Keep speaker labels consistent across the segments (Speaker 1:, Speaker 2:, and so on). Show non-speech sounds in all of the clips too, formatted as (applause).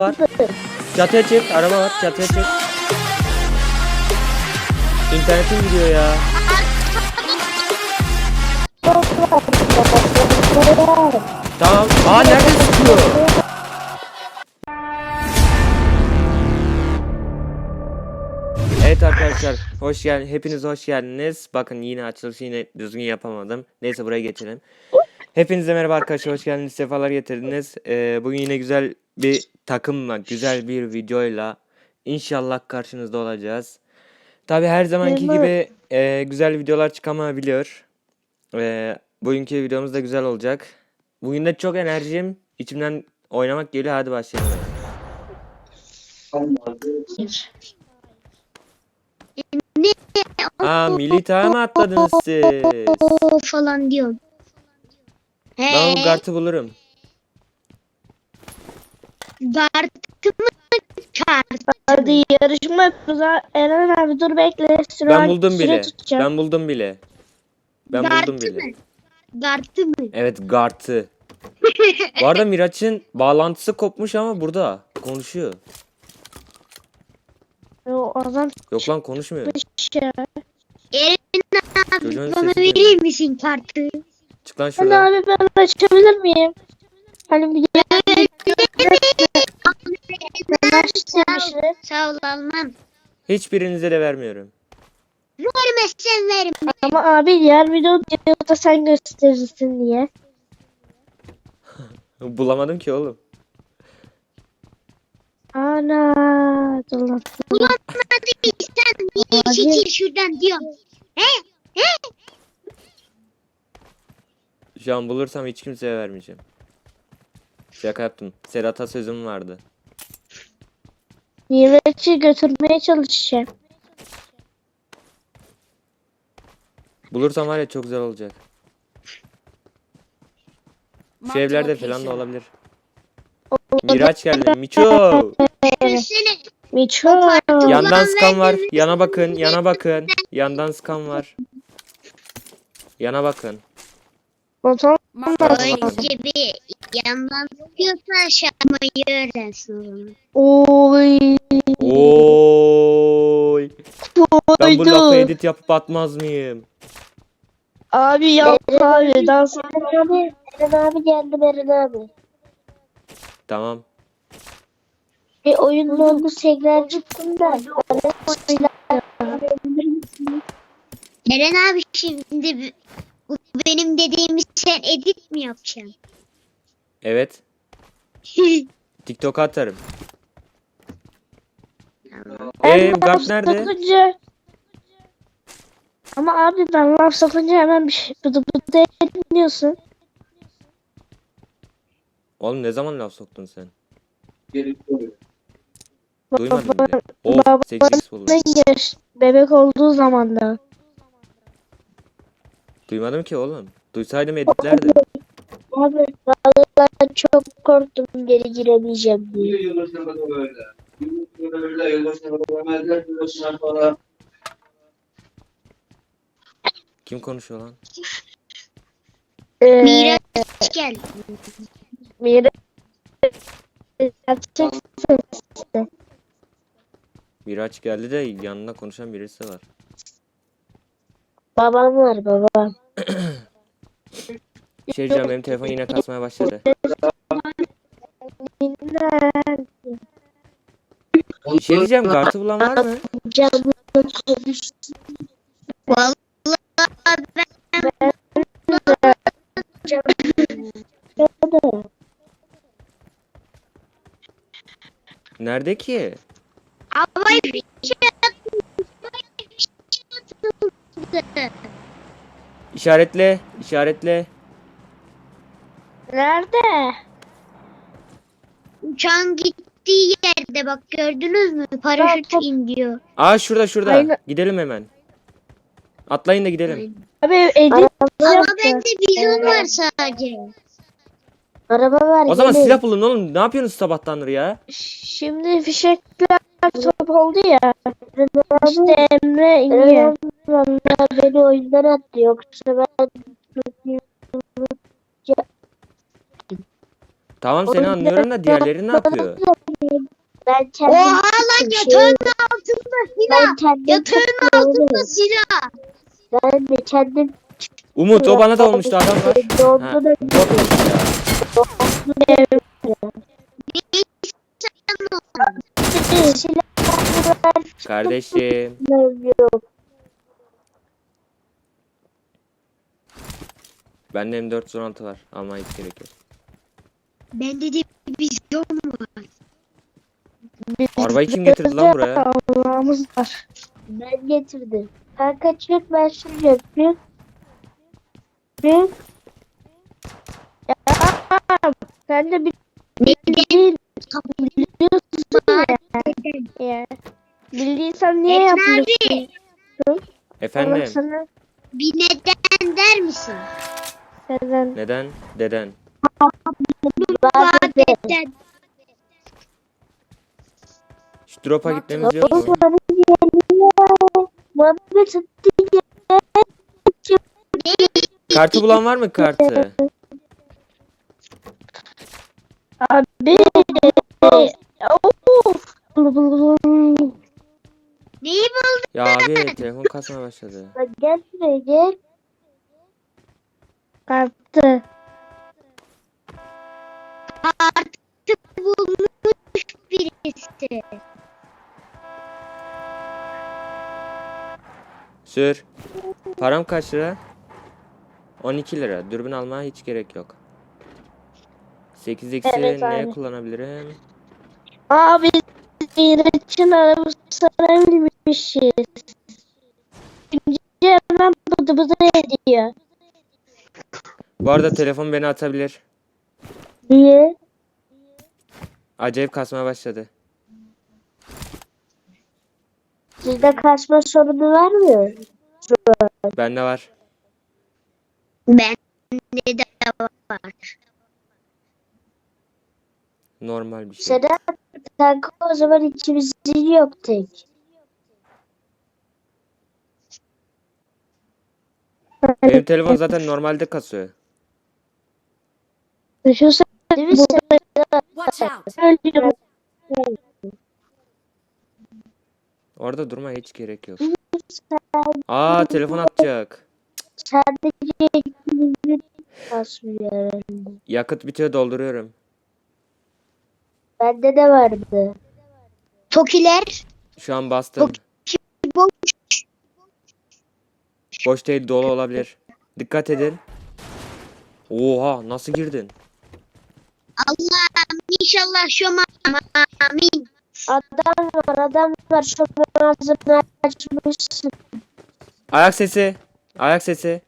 Speaker 1: var. Çatıya çık. Araba var. Çatıya çık. İnternetim gidiyor ya. Tamam. Aa nerede sıkıyor? Evet arkadaşlar hoş geldin. Hepiniz hoş geldiniz. Bakın yine açılışı yine düzgün yapamadım. Neyse buraya geçelim. Hepinize merhaba arkadaşlar hoş geldiniz. Sefalar getirdiniz. Ee, bugün yine güzel bir takımla, güzel bir videoyla inşallah karşınızda olacağız. Tabi her zamanki
Speaker 2: Merhaba.
Speaker 1: gibi e, güzel videolar çıkamayabiliyor. E, bugünkü videomuz da güzel olacak. Bugün de çok enerjim. içimden oynamak geliyor. Hadi başlayalım. Aa militaya mı atladınız siz?
Speaker 2: o falan diyor. He,
Speaker 1: Ben bu kartı bulurum.
Speaker 2: Dartı mı kart?
Speaker 3: Hadi yarışma yapıyoruz ha. Eren abi dur bekle. Süre,
Speaker 1: Ben buldum
Speaker 3: süre
Speaker 1: bile.
Speaker 3: tutacağım.
Speaker 1: Ben buldum bile. Ben
Speaker 2: Dartı
Speaker 1: buldum bile.
Speaker 2: mı? Dartı mı?
Speaker 1: Evet Gart'ı. Bu arada Miraç'ın bağlantısı kopmuş ama burada konuşuyor.
Speaker 3: O adam
Speaker 1: Yok lan konuşmuyor.
Speaker 3: şey.
Speaker 2: Eren abi
Speaker 1: Çocuğun
Speaker 2: bana
Speaker 1: sesi
Speaker 2: verir misin kartı?
Speaker 1: Çık lan şuradan.
Speaker 3: abi ben açabilir miyim? Hani bir açtırmışım.
Speaker 2: Sağ ol almam.
Speaker 1: Hiçbirinize de vermiyorum.
Speaker 2: Vermezsen verme.
Speaker 3: Ama abi diğer videoda sen gösterirsin diye. (laughs)
Speaker 1: Bulamadım ki oğlum.
Speaker 3: Ana.
Speaker 2: Hadi sen niye çekil şuradan diyor.
Speaker 1: Şu an bulursam hiç kimseye vermeyeceğim. Şaka yaptım. Serhat'a sözüm vardı.
Speaker 3: Miraç'ı götürmeye çalışacağım.
Speaker 1: Bulursam var ya çok güzel olacak. Şu evlerde falan da olabilir. Miraç geldi. Miço.
Speaker 3: Miço.
Speaker 1: Yandan skan var. Yana bakın. Yana bakın. Yandan skan var. Yana bakın.
Speaker 3: Motor
Speaker 2: Önce bir yandan tutuyorsan şarmayı öğrensin o zaman.
Speaker 3: Oy.
Speaker 1: Oy. Ben bu lafı edit yapıp atmaz mıyım?
Speaker 3: Abi yap abi dans. Abi. Eren abi geldi Eren abi.
Speaker 1: Tamam.
Speaker 3: Bir oyun oldu tekrar çıktım da.
Speaker 2: Eren abi şimdi benim dediğimi sen edit mi yapacaksın?
Speaker 1: Evet. (laughs) TikTok'a atarım. Eee bu kart nerede?
Speaker 3: Sokunca... Ama abi ben laf sokunca hemen bir şey bıdı bıdı etmiyorsun.
Speaker 1: Oğlum ne zaman laf soktun sen?
Speaker 3: Duymadım.
Speaker 1: Duymadın bile. Oh
Speaker 3: baba-
Speaker 1: 8x olur.
Speaker 3: yaş bebek olduğu zaman da.
Speaker 1: Duymadım ki oğlum. Duysaydım editlerdim.
Speaker 3: Abi vallahi çok korktum geri giremeyeceğim diye.
Speaker 1: Kim konuşuyor lan?
Speaker 3: Ee,
Speaker 2: Miraç gel.
Speaker 3: Mira gerçek sesli.
Speaker 1: Miraç geldi de yanında konuşan birisi var.
Speaker 3: Babam var babam. (clears throat)
Speaker 1: Şey diyeceğim benim telefon yine kasmaya başladı. Şey diyeceğim kartı bulan var mı?
Speaker 2: Vallahi ben
Speaker 1: Nerede ki?
Speaker 2: havayı bir şey
Speaker 1: İşaretle, işaretle.
Speaker 3: Nerede?
Speaker 2: Uçağın gittiği yerde bak gördünüz mü? Paraşüt
Speaker 3: Bak, bak.
Speaker 2: in diyor.
Speaker 1: Aa şurada şurada.
Speaker 3: Aynen.
Speaker 1: Gidelim hemen. Atlayın da gidelim.
Speaker 3: Abi edit
Speaker 2: Ama bende bizon var sadece.
Speaker 3: Araba var.
Speaker 1: O zaman
Speaker 3: gelin.
Speaker 1: silah bulun oğlum. Ne yapıyorsunuz sabahtandır ya?
Speaker 3: Şimdi fişekler top oldu ya. İşte Emre iniyor. Valla beni oyundan attı yoksa ben
Speaker 1: Tamam seni anlıyorum da diğerleri ne yapıyor?
Speaker 3: Ben kendim
Speaker 2: Oha lan yatağın altında silah. Yatağın altında silah.
Speaker 3: ben de kendim
Speaker 1: Umut o bana da olmuştu adam var.
Speaker 3: Da
Speaker 1: Kardeşim. Bende M416 var. Almaya hiç gerek yok.
Speaker 2: Bende de vizyon var.
Speaker 1: Arabayı kim getirdi lan buraya?
Speaker 3: Allah'ımız var. Ben getirdim. Kanka çık ben süreceğim. Çık. Çık. Ya sen de bir bildiğin biliyorsun ya. ya. Bildiysen niye yapmıyorsun? Allah
Speaker 1: Efendim?
Speaker 3: sana
Speaker 2: Bir neden der misin?
Speaker 3: Senden
Speaker 1: Neden? Deden.
Speaker 2: Neden?
Speaker 1: Şu drop'a gitmemiz yok mu? Kartı bulan var mı kartı?
Speaker 3: Abi. Of.
Speaker 2: Neyi buldun?
Speaker 1: Ya abi telefon kasmaya başladı.
Speaker 3: Gel şuraya gel. Kalktı.
Speaker 2: Artık bulmuş birisi.
Speaker 1: Sür. Param kaç lira? 12 lira. Dürbün almaya hiç gerek yok. 8x'i
Speaker 3: Evet,
Speaker 1: neye
Speaker 3: aynen.
Speaker 1: kullanabilirim?
Speaker 3: Abi İraç'ın arabasına binmişiz. Şimdi hemen bıdı bıdı ediyor.
Speaker 1: Bu arada telefon beni atabilir.
Speaker 3: Niye?
Speaker 1: Acayip kasmaya başladı.
Speaker 3: Sizde kaçma sorunu var mı?
Speaker 1: Bende var.
Speaker 2: Bende de var.
Speaker 1: Normal bir şey.
Speaker 3: Sedat kanka o zaman ikimizin yok tek.
Speaker 1: Benim telefon zaten normalde kasıyor.
Speaker 3: Düşünsene! Ölüyorum.
Speaker 1: Orada durma hiç gerek yok. Aa telefon atacak.
Speaker 3: Sadece ikimizin basmıyor herhalde.
Speaker 1: Yakıt bitiyor dolduruyorum.
Speaker 3: Bende de vardı.
Speaker 2: Tokiler
Speaker 1: Şu an bastım.
Speaker 2: boş.
Speaker 1: Boş değil dolu olabilir. Dikkat edin. Oha nasıl girdin?
Speaker 2: Allah'ım inşallah şu amin.
Speaker 3: Adam var adam var şu ağzını açmışsın.
Speaker 1: Ayak sesi. Ayak sesi.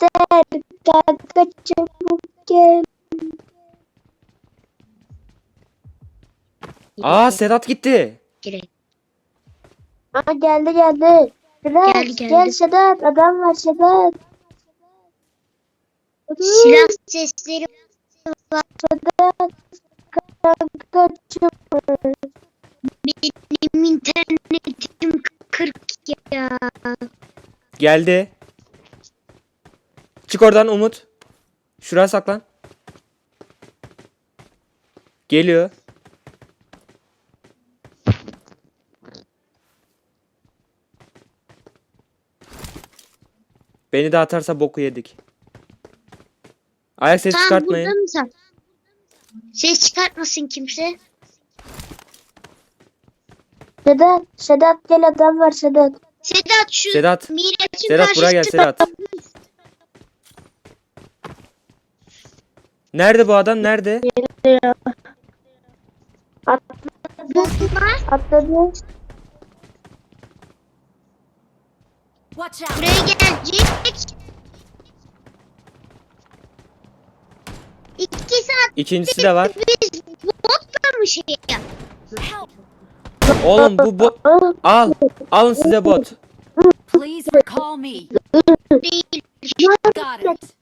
Speaker 3: Der kanka çabuk gel.
Speaker 1: Aa Sedat gitti.
Speaker 2: Gerek.
Speaker 3: Aa geldi geldi. Sedat
Speaker 2: Geldi, geldi.
Speaker 3: gel Sedat adam var Sedat.
Speaker 2: Silah sesleri
Speaker 3: kanka çabuk.
Speaker 2: benim internetim 40 ya.
Speaker 1: Geldi. Çık oradan Umut. Şuraya saklan. Geliyor. Beni de atarsa boku yedik. Ayak
Speaker 2: Tamam
Speaker 1: çıkartmayın.
Speaker 2: burada mısın? Ses çıkartmasın kimse.
Speaker 3: Sedat Sedat gel adam var Sedat.
Speaker 2: Sedat şu
Speaker 1: Sedat.
Speaker 2: Miraç'ın
Speaker 1: Sedat buraya gel Sedat. Nerede bu adam? Nerede?
Speaker 2: bomba
Speaker 3: Atladı.
Speaker 4: Watch out!
Speaker 2: buraya gelecek.
Speaker 1: İkincisi de var.
Speaker 2: biz botla mı şey!
Speaker 1: Oğlum bu bot. Al. Alın size bot.
Speaker 4: Please recall me.
Speaker 2: Değil.
Speaker 4: Got it.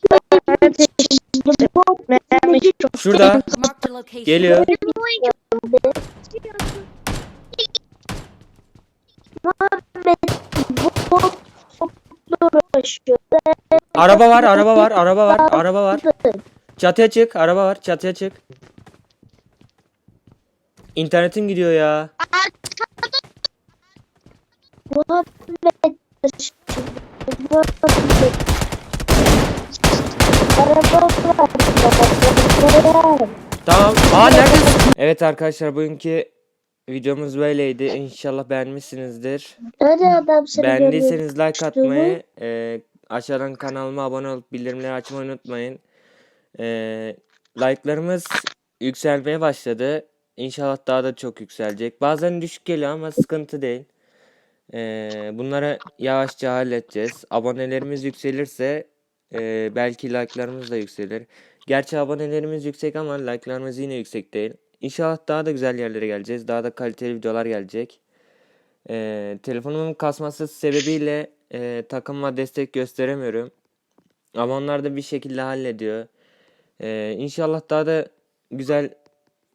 Speaker 3: Mermi çok
Speaker 1: Şurada.
Speaker 4: Mark the location.
Speaker 1: Geliyor. Araba var, araba var, araba var, araba var. Çatıya çık, araba var, çatıya çık. İnternetim gidiyor ya.
Speaker 3: Muhabbet. Muhabbet. Araba var.
Speaker 1: Tamam. Aa neredesin? Evet arkadaşlar bugünkü videomuz böyleydi. İnşallah beğenmişsinizdir.
Speaker 3: Hadi adam seni.
Speaker 1: Beğendiyseniz like atmayı, e, aşağıdan kanalıma abone olup bildirimleri açmayı unutmayın. E, like'larımız yükselmeye başladı. İnşallah daha da çok yükselecek. Bazen düşük geliyor ama sıkıntı değil. E, bunları yavaşça halledeceğiz. Abonelerimiz yükselirse e, belki like'larımız da yükselir. Gerçi abonelerimiz yüksek ama like'larımız yine yüksek değil. İnşallah daha da güzel yerlere geleceğiz. Daha da kaliteli videolar gelecek. Ee, telefonumun kasması sebebiyle e, takıma destek gösteremiyorum. Ama onlar da bir şekilde hallediyor. Ee, inşallah daha da güzel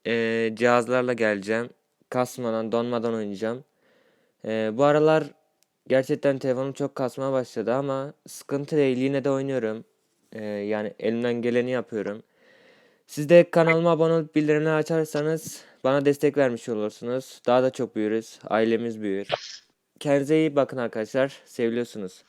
Speaker 1: e, cihazlarla geleceğim. Kasmadan, donmadan oynayacağım. Ee, bu aralar gerçekten telefonum çok kasmaya başladı ama sıkıntı değil. Yine de oynuyorum. Ee, yani elimden geleni yapıyorum. Siz de kanalıma abone olup bildirimleri açarsanız bana destek vermiş olursunuz. Daha da çok büyürüz. Ailemiz büyür. Kendinize iyi bakın arkadaşlar. Seviliyorsunuz.